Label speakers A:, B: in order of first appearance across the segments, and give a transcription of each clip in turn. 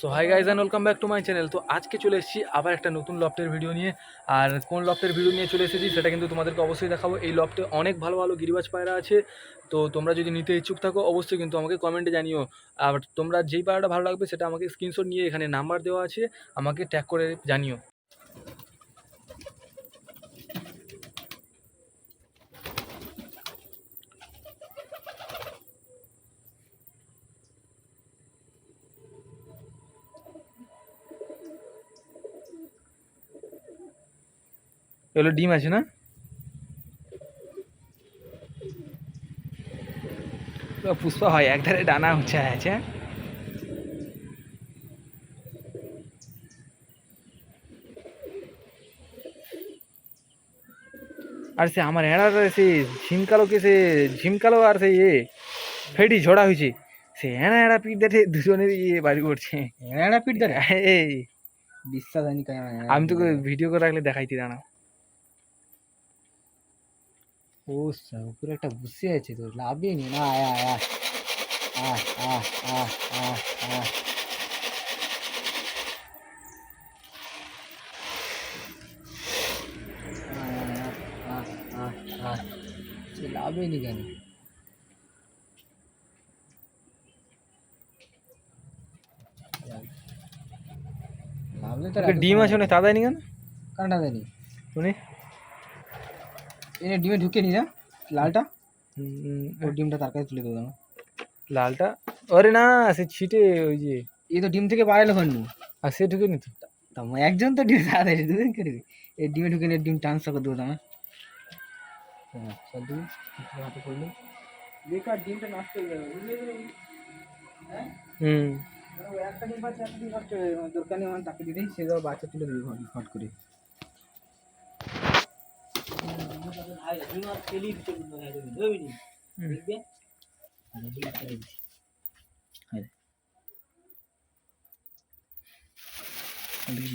A: So hi guys and welcome back to my channel তো আজকে চলে এসেছি আবার একটা নতুন লফটের ভিডিও নিয়ে। আর কোন লফটের ভিডিও নিয়ে চলে এসেছি সেটা কিন্তু তোমাদেরকে অবশ্যই দেখাবো। এই লফটে অনেক ভালো ভালো গিরিবাজ পায়রা আছে। তো তোমরা যদি নিতে ইচ্ছুক থাকো, অবশ্যই কিন্তু আমাকে কমেন্টে জানিও। আর তোমরা যেই পায়রাটা ভালো লাগবে সেটা আমাকে স্ক্রিনশট নিয়ে এখানে নাম্বার দেওয়া আছে। আমাকে ট্যাগ করে জানিও। এগুলো ডিম আছে না? পুষ্পা হয় একধারে ডানা উঁচা আছে আর সে আমার এড়ার সে ঝিমকালো কে সে ঝিমকালো আর সে ইয়ে ফেডি ঝোড়া হয়েছে। সে এড়া এড়া পিঠ দেখে দুজনের ইয়ে বাড়ি করছে।
B: এড়া পিট ধরে?
A: এই।
B: বিশ্বাস হয়নি
A: আমি তোকে ভিডিও করে রাখলে দেখাইতি দাঁড়া
B: স্যার উপরে একটা বুসি আছে তো লাভই নেই। না আয় আয় আয়। আয় আয় আয় আয় আয়। লাভই নি কেন? তো
A: তোকে ডিম আছে না
B: এনে ডিমে ঢুকে নি না লালটা। ওর ডিমটা তার কাছে তুলে দেবো। না
A: লালটা? আরে না সে ছিটে ওই যে।
B: এই তো ডিম থেকে বাইরে হননি
A: আর সে ঢুকে নিত
B: একজন তো ডিম তাড়াতাড়ি দুদিন করে এই ডিমে ঢুকে নিয়ে ডিম ট্রান্সফার করে দেবো না হ্যাঁ সব দিবি হাতে করলে। বেকার ডিমটা নষ্ট হয়ে যাবে হ্যাঁ?
A: হুম।
B: একটা ডিম পাচ্ছে একটা ডিম নষ্ট হয়ে যাবে দোকানে আমার তাকে দিলেই সে বাচ্চা তুলে দিবি ফট হিমার টেলিভিশন বুঝবিনি দেখবে? হিমার টেলিভিশন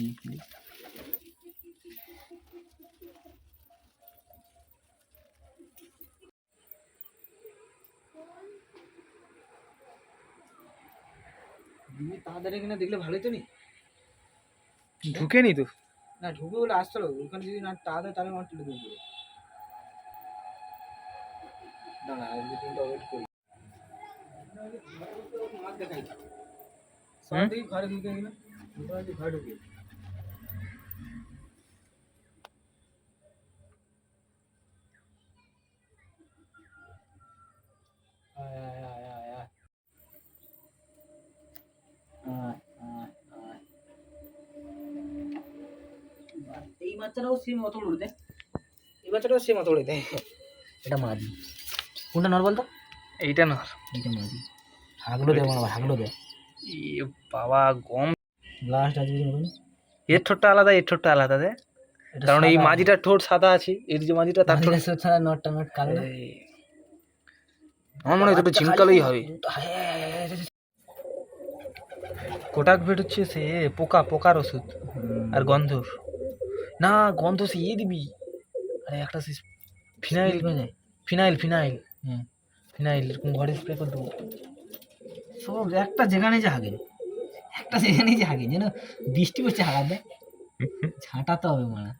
B: দেখলে ভালোই তো নি?
A: ঢুকেনি তো?
B: না ঢুকে বলে আসতো ওখানে যদি না তাড়াতাড়ি তাহলে আমার তুলে দেবো দাঁড়া মিটিংটা এই বাচ্চাটাও সেম অত উড়ে দেয় এই বাচ্চাটাও সেম অত উড়ে দেয় এটা মারি কোনটা নর বলতো?
A: এইটা না
B: এটা মাদি হাগলো মনে হয় হাগলো
A: এ বাবা গম।
B: লাস্ট আজকে মতন
A: এর ঠোঁটটা আলাদা এর ঠোঁটটা আলাদা দে। কারণ এই মাঝিটার ঠোঁট সাদা আছে এর যে মাঝিটা তার ঠোঁট
B: ছাড়া নটটা নট কালো
A: আমার মনে হয় দুটো ঝিমকালোই হবে। কোটাক ভেট হচ্ছে সে পোকা পোকার ওষুধ আর গন্ধর। না গন্ধ সে ইয়ে দিবি। আরে একটা ফিনাইল ফিনাইল ফিনাইল।
B: হ্যাঁ
A: ফিনাইল এরকম ঘরে স্প্রে করে দেবো?
B: সব একটা যেখানে যে হাগে একটা যেখানে যে হাগে যেন বৃষ্টি পড়ছে হাগা দেয় ঝাঁটাতে হবে মারা